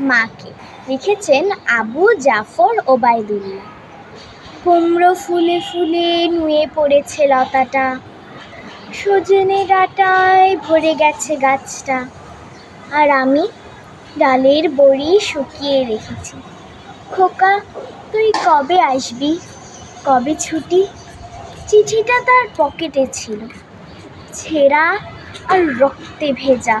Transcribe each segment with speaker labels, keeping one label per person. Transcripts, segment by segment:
Speaker 1: মাকে লিখেছেন আবু জাফর ওবায়দুল্লাহ। কুমড়ো ফুলে ফুলে নুয়ে পড়েছে লতাটা, সজনে ডাটায় ভরে গেছে গাছটা, আর আমি ডালের বড়ি শুকিয়ে রেখেছি। খোকা, তুই কবে আসবি? কবে ছুটি? চিঠিটা তার পকেটে ছিল। ছেঁড়া আর রক্তে ভেজা।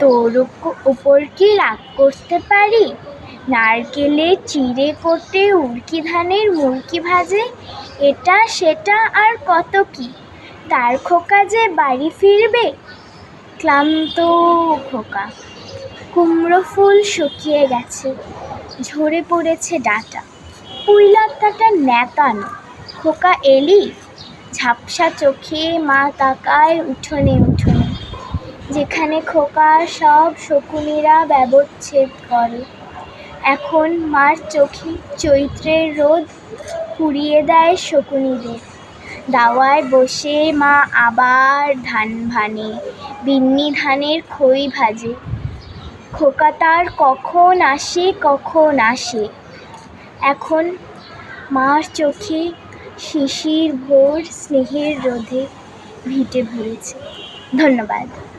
Speaker 1: তোর উপ- উপর কি রাগ করতে পারি? নারকেলে চিড়ে কোটে উড়কি ধানের মুরকি ভাজে, এটা সেটা আর কত কি? তার খোকা যে বাড়ি ফিরবে? ক্লান্ত খোকা, কুমড়ো ফুল শুকিয়ে গেছে, ঝরে পড়েছে ডাঁটা। পুঁই লতাটা ন্যাকানো খোকা এলি, ঝাপসা চোখে মা তাকায় উঠোনে উঠোনে। যেখানে খোকা সব শকুনিরা ব্যবচ্ছেদ করে। এখন মার চোখে চৈত্রের রোদ পুড়িয়ে দেয় শকুনিদের। দাওয়ায় বসে মা আবার ধান ভানে, বিন্নি ধানের খই ভাজে। খোকা তার কখন আসে কখন আসে। এখন মার চোখে শিশির ভোর স্নেহের রোধে ভিটে ভরেছে। ধন্যবাদ।